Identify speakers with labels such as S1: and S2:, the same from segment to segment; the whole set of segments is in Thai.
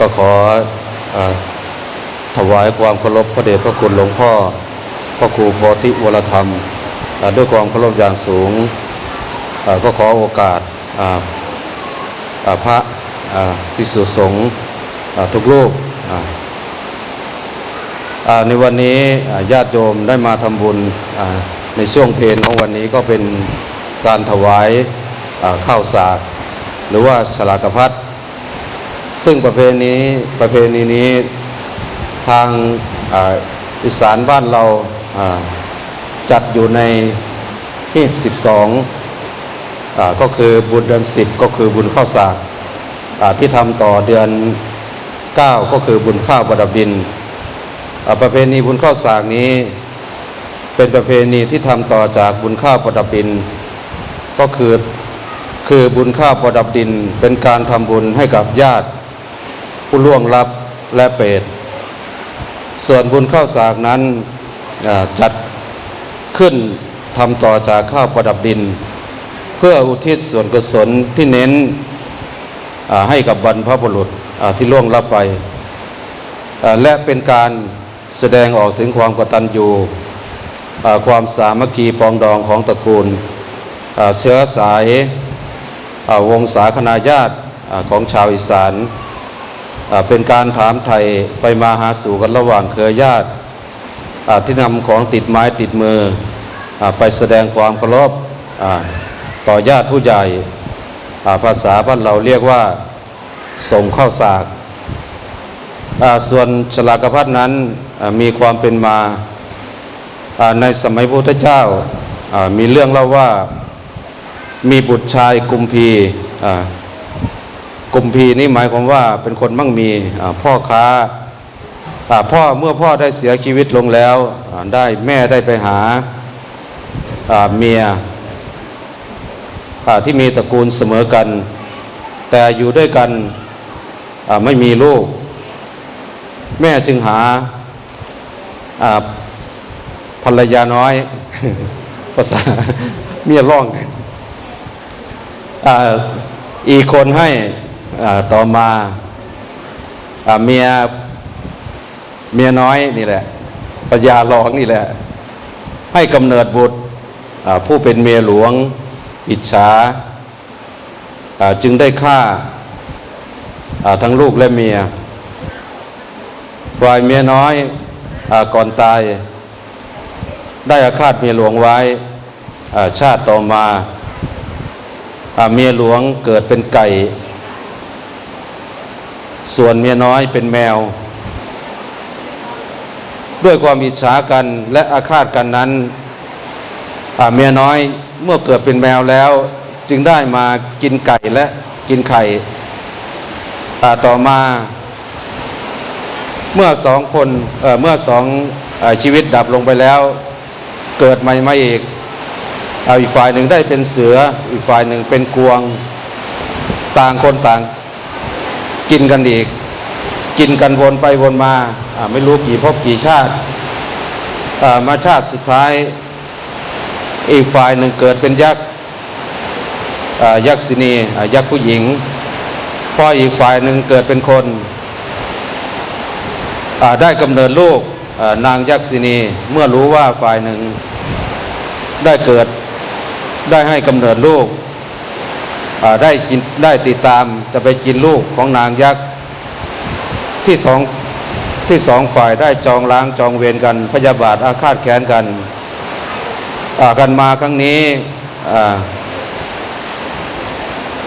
S1: ก็ขออถวายความเคารพพระเดชพระคุณหลวงพ่อ พระครูโพธิวรธรรม ด้วยความเคารพอย่างสูง ก็ขอโอกาสพระอ่าภิกษุสงฆ์ทุกรูปในวันนี้ญาติโยมได้มาทำบุญในช่วงเพลของวันนี้ก็เป็นการถวายข้าวสากหรือว่าสลากพัด ซึ่งประเพณีประเพณีนี้ทางอาอีสานบ้านเราจัดอยู่ในฮีบสิบสองก็คือบุญเดือนสิบก็คือบุญข้าวสากอ่าที่ทำต่อเดือนเก้าก็คือบุญข้าวประดับดิน ประเพณีบุญข้าวสากนี้ เป็นประเพณีที่ทำต่อจากบุญข้าวประดับดิน ก็คือคือบุญข้าวประดับดินเป็นการทำบุญให้กับญาติ ผู้ล่วงลับและเปรตส่วนบุญข้าวสากนั้นจัดขึ้นทำต่อจากข้าวประดับดิน เพื่ออุทิศส่วนกุศลที่เน้นให้กับบรรพบุรุษที่ล่วงลับไป และเป็นการแสดงออกถึงความกตัญญูความสามัคคีปองดองของตระกูลเชื้อสายวงศาคณาญาติของชาวอีสาน เป็นการถามไทยไปมาหาสู่กันระหว่างเครือญาติที่นำของติดไม้ติดมืออไปแสดงความเคารพต่อญาติผู้ใหญ่ภาษาบ้านเราเรียกว่าส่งข้าวสากส่วนฉลากพัดนั้นมีความเป็นมาในสมัยพุทธเจ้าอ่ามีเรื่องเล่าว่ามีบุตรชายกุมพี กุมพีนี่หมายความว่าเป็นคนมั่งมีพ่อค้าพ่อเมื่อพ่อได้เสียชีวิตลงแล้วได้แม่ได้ไปหาเมียที่มีตระกูลเสมอกัน แต่อยู่ด้วยกันไม่มีลูก แม่จึงหาภรรยาน้อยภาษาเมียร่องอีกคนให้ ต่อมาเมียเมียน้อยนี่แหละปัญญาลองนี่แหละ ให้กำเนิดบุตรผู้เป็นเมียหลวง อิจฉาจึงได้ฆ่าทั้งลูกและเมียฝ่ายเมียน้อยอก่อนตาย ได้อาฆาตเมียหลวงไว้ชาติต่อมาอ่าเมียหลวงเกิดเป็นไก่ ส่วนเมียน้อยเป็นแมว ด้วยความอิจฉากันและอาฆาตกันนั้นเมียน้อยเมื่อเกิดเป็นแมวแล้ว จึงได้มากินไก่และกินไข่ต่อมาเมื่อสองคนเเมื่อสองอชีวิตดับลงไปแล้ว เกิดใหม่มาอีกอาอีกฝ่ายหนึ่งได้เป็นเสืออีกฝ่ายหนึ่งเป็นกวง ต่างคนต่าง กินกันอีก กินกันวนไปวนมาไม่รู้กี่ภพกี่ชาติมาชาติสุดท้าย อีกฝ่ายหนึ่งเกิดเป็นยักษ์ยักษินียักษ์ผู้หญิงพออีกฝ่ายหนึ่งเกิดเป็นคนได้กำเนิดลูกนางยักษินีเมื่อรู้ว่าฝ่ายหนึ่งได้เกิดได้ให้กำเนิดลูก ได้กินได้ติดตามจะไปกินลูกของนางยักษ์ที่สองที่สองฝ่ายได้จองล้างจองเวรกันพยาบาทอาฆาตแค้นกันกันมาครั้งนี้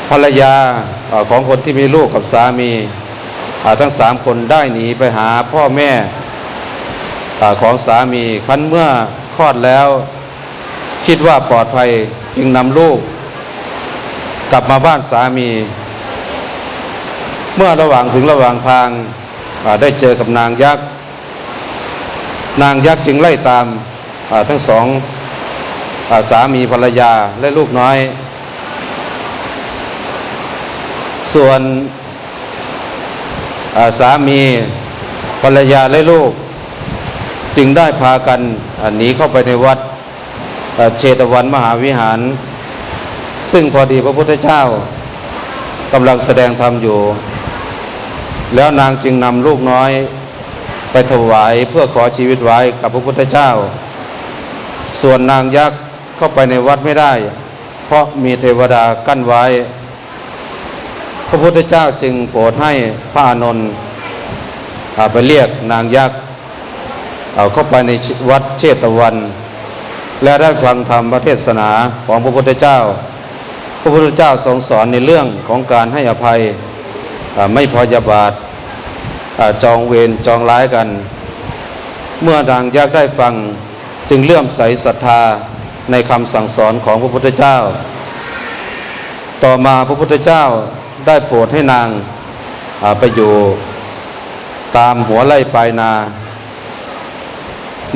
S1: ภรรยาอของคนที่มีลูกกับสามีทั้งสามคนได้หนีไปหาพ่อแม่อของสามีคันเมื่อคลอดแล้ว คิดว่าปลอดภัยจึงนำลูก กลับมาบ้านสามี เมื่อระหว่างถึงระหว่างทางได้เจอกับนางยักษ์ นางยักษ์จึงไล่ตามทั้งสองสามีภรรยาและลูกน้อย ส่วนสามีภรรยาและลูก จึงได้พากันหนีเข้าไปในวัดเชตวันมหาวิหาร ซึ่งพอดีพระพุทธเจ้ากำลังแสดงธรรมอยู่ แล้วนางจึงนำลูกน้อยไปถวายเพื่อขอชีวิตไว้กับพระพุทธเจ้า ส่วนนางยักษ์เข้าไปในวัดไม่ได้ เพราะมีเทวดากั้นไว้ พระพุทธเจ้าจึงโปรดให้พระอนนท์ไปเรียกนางยักษ์เอาเข้าไปในวัดเชตวัน และได้ฟังธรรมเทศนาของพระพุทธเจ้า พระพุทธเจ้าทรงสอนในเรื่องของการให้อภัยไม่พยาบาทจองเวรจองร้ายกัน เมื่อนางยักษ์ได้ฟังจึงเลื่อมใสศรัทธาในคำสั่งสอนของพระพุทธเจ้า ต่อมาพระพุทธเจ้าได้โปรดให้นางาไปอยู่ตามหัวไร่ปลายนา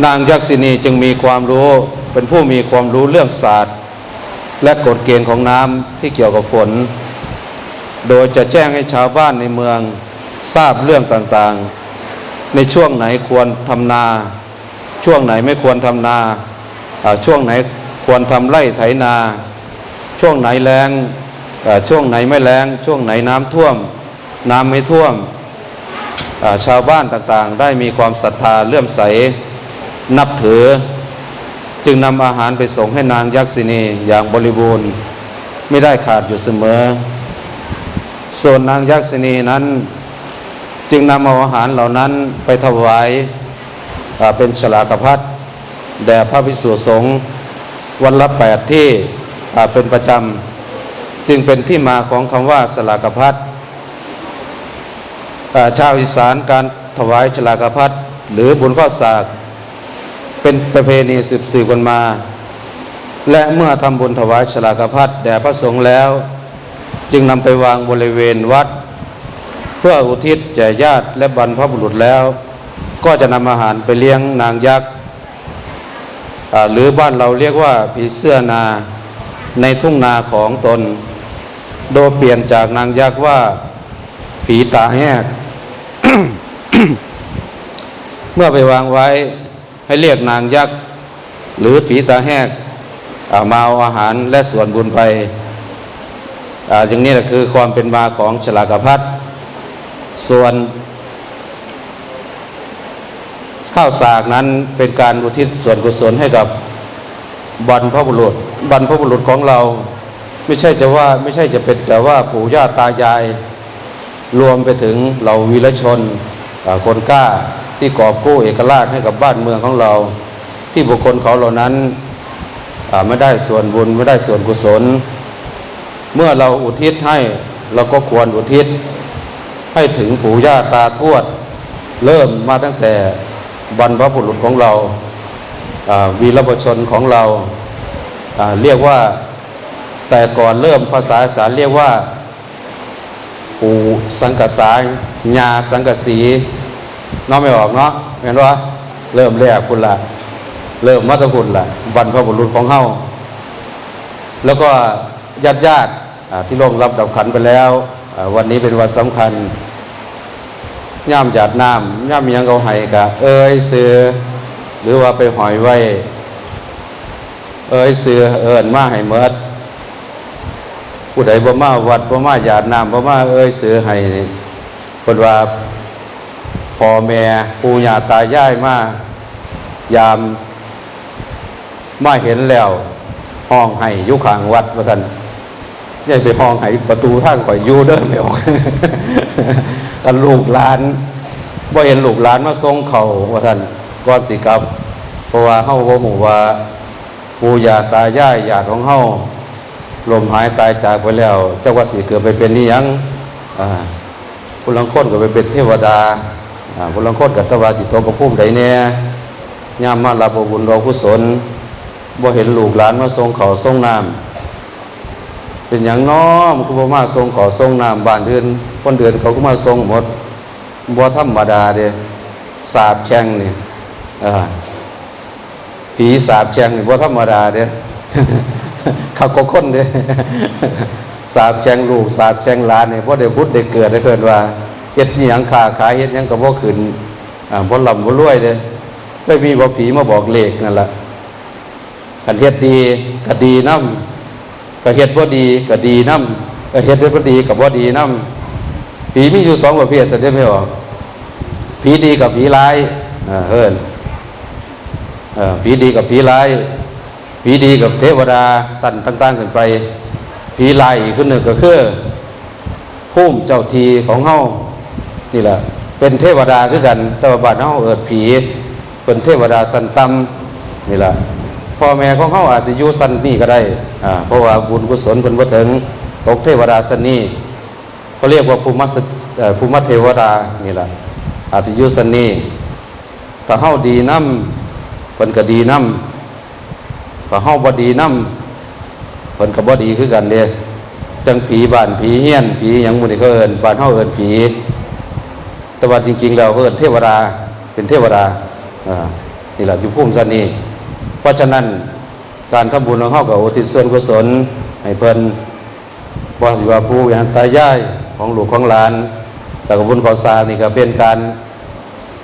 S1: นางยักษินีจึงมีความรู้เป็นผู้มีความรู้เรื่องศาสตร์ และกฎเกณฑ์ของน้ำที่เกี่ยวกับฝน โดยจะแจ้งให้ชาวบ้านในเมืองทราบเรื่องต่างๆ ในช่วงไหนควรทำนา ช่วงไหนไม่ควรทำนา ช่วงไหนควรทำไร่ไถนา ช่วงไหนแรงช่วงไหนไม่แรงช่วงไหนน้ำท่วม น้ำไม่ท่วม ชาวบ้านต่างๆ ได้มีความศรัทธาเลื่อมใสนับถือ จึงนำอาหารไปส่งให้นางยักษินีอย่างบริบูรณ์ ไม่ได้ขาดอยู่เสมอ ส่วนนางยักษินีนั้น จึงนำเอาอาหารเหล่านั้นไปถวายาเป็นฉลากพัดแด่พระภิกษุสงฆ์วันละแปดที่เป็นประจำ จึงเป็นที่มาของคำว่าสลากพัดชาวอีสานการถวายฉลากพัดหรือบุญข้าวสาก เป็นประเพณีสืบสืบกันมา และเมื่อทำบุญถวายฉลากพัดแด่พระสงฆ์แล้ว จึงนำไปวางบริเวณวัด เพื่ออุทิศแก่ญาติและบรรพบุรุษแล้ว ก็จะนำอาหารไปเลี้ยงนางยักษ์หรือบ้านเราเรียกว่าผีเสื้อนาในทุ่งนาของตน โดยเปลี่ยนจากนางยักษ์ว่า ผีตาแหกเมื่อไปวางไว้ ให้เรียกนางยักษ์หรือผีตาแหกมาเอาอาหารและส่วนบุญไปออย่างนี้แหละคือความเป็นมาของฉลากพัดส่วนข้าวสากนั้นเป็นการอุทิศส่วนกุศลให้กับบรรพบุรุษบรรพบุรุษของเรา ไม่ใช่จะว่าไม่ใช่จะเป็นแต่ว่าปู่ย่าตายาย รวมไปถึงเหล่าวีรชนคนกล้า ที่กอบกู้เอกราชให้กับบ้านเมืองของเรา ที่บุคคลเขาเหล่านั้นไม่ได้ส่วนบุญไม่ได้ส่วนกุศล เมื่อเราอุทิศให้เราก็ควรอุทิศ ให้ถึงปู่ย่าตาทวด เริ่มมาตั้งแต่บรรพบุรุษของเราวีรบุชนของเราเรียกว่าแต่ก่อนเริ่มภาษาสารเรียกว่า ปู่สังกสายญาสังกสี น้องไม่ออกเนาะเห็นว่าเริ่มแรกคุณละเริ่มมัตคุณละบรรพบุรุษของเฮาแล้วก็ญาติญาติๆอ่าที่ลงรับดับขันไปแล้ววันนี้เป็นวันสำคัญย่ามหยาดน้ำย่ามมีหยังเขาให้กะเอ้ยเสือหรือว่าไปหอยไว้ เอ้ยเสือเอิญมาให้เมิดผู้ใดบ่มาวัดบ่มาหยาดน้ำบ่มาเอ้ยเสือให้นี่เพิ่นว่า พ่อแม่ปู่ย่าตายายมายามมาเห็นแล้วห้องให้ยู่ข้างวัดว่าซั่นยายไปห้องให้ประตูทางข่อยยูเด้อไม่ออกกันลูกหลานบ่เห็นลูกหลานมาส่งเขาว่าซั่นก่อนสิกับ เพราะว่าเฮาบ่ฮู้ว่าปู่ย่าตายายญาติของเฮาลมหายตายจากไปแล้วเจ้าว่าสิเกิดไปเป็นนี่ยังอ่าผู้ลังคนก็ไปเป็นเทวดา อ่าผู้ลังคนกับตวาจิตโตกับภูมิใดเนี่ยย่ามมาลาบบุญรอกุศลบ่เห็นลูกหลานมาทรงเขาทรงน้ำเป็นอย่างน้อมคือบ่อมาทรงเขาทรงน้ำบ้านเดือนคนเดือนเขาก็มาทรงหมดบ่ธรรมดาเด้สาบแช่งนี่อ่าผีสาบแช่งนี่บ่ธรรมดาเด้เขาก็คนเด้สาบแช่งลูกสาบแช่งหลานเนี่ยเพราะได้พุทธได้เกิดได้เกิดว่า เฮ็ดอิหยังขาขายเฮ็ดยังก็บ่ขึ้นอ่าบ่ลำบ่รวยเด้ไม่มีบ่ผีมาบอกเลขนั่นล่ะคันเฮ็ดดีก็ดีนำก็เฮ็ดบ่ดีก็ดีนำก็เฮ็ดบ่ดีก็บ่ดีนำผีมีอยู่สองประเภทแต่ได้ไม่ออกผีดีกับผีร้ายอ่าเฮิรนเออผีดีกับผีร้ายผีดีกับเทวดาสั่นต่างๆกันไปผีร้ายอีกคนหนึ่งก็คือภูมิเจ้าทีของเฮา นี่แหละเป็นเทวดาคือกันแต่ว่าบ้านเฮาเอิดผี เป็นเทวดาสันตำนี่แหละพ่อแม่ของเฮาอาจจะอยู่สันนี่ก็ได้อ่าเพราะว่าบุญกุศลเพิ่นบ่ถึงตกเทวดาสันนี่เขาเรียกว่าภูมิสภูมิเทวดานี่แหละอาจจะอยุสันนีถ้าเฮาดีน้ำเพิ่นก็ดีน้ำถ้าเฮาบ่ดีน้ำเพิ่นก็บ่ดีคือกันเด้จังผีบ้านผีเฮียนผีหยังหมู่นี่เขาเอิ้นบ้านเฮาเอิ้นผี แต่ว่าจริงๆแล้วเขาเอิ้นเทวดาเป็นเทวดาอนี่แหละอยู่ภูมิสันนีเพราะฉะนั้นการทำบุญของเฮาก็อุทิศส่วนกุศลให้เพิ่นบ่สิว่าผู้อย่างตายายของหลูกของหลานแต่กับบุญขอสานี่ก็เป็นการ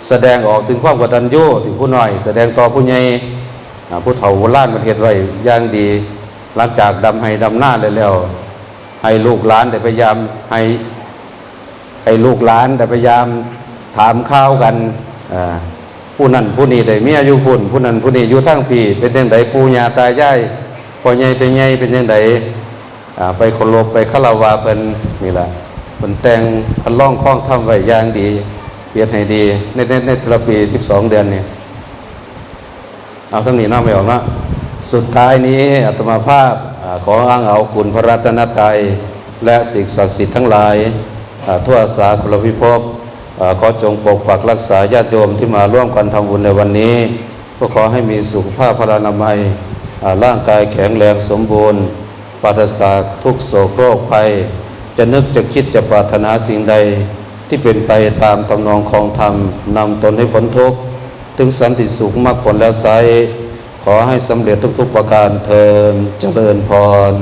S1: แสดงออกถึงความกตัญญูถึงผู้น้อย แสดงต่อผู้ใหญ่ผู้เฒ่าโบราณประเทศไว้อย่างดี หลังจากดำให้ดำหน้าได้แล้ว ให้ลูกหลานได้พยายามให้ ให้ลูกหลานได้พยายามถามข้าวกันผู้นั้นผู้นี้ได้มีอายุพุ่นผู้นั้นผู้นี้อยู่ทั้งปีเป็นยังไงปู่ย่าตายายพ่อใหญ่เป็นใหญ่เป็นยังไงไปเคารพไปคาวะเป็นนี่แหละเป็นแต่งพันล่องคล้องทำไว้อย่างดีเปียบให้ดีในในในแต่ละปี12เดือนเนี่ยเอาสักนี้น้าไม่ออกนะสุดท้ายนี้อาตมาภาพอขออ้างเอาคุณพระรัตนตรัยและสิ่งศักดิ์สิทธิ์ทั้งหลาย ทั่วสากลพิภพขอจงปกปักรักษาญาติโยมที่มาร่วมกันทำบุญในวันนี้ ก็ขอให้มีสุขภาพพลานามัยร่างกายแข็งแรงสมบูรณ์ปราศจากทุกโศกโรคภัย จะนึกจะคิดจะปรารถนาสิ่งใด ที่เป็นไปตามตำนองของธรรมนำตนให้พ้นทุกข์ถึงสันติสุขมากผลแล้วไซขอให้สำเร็จทุกๆประการเทินเจริญพร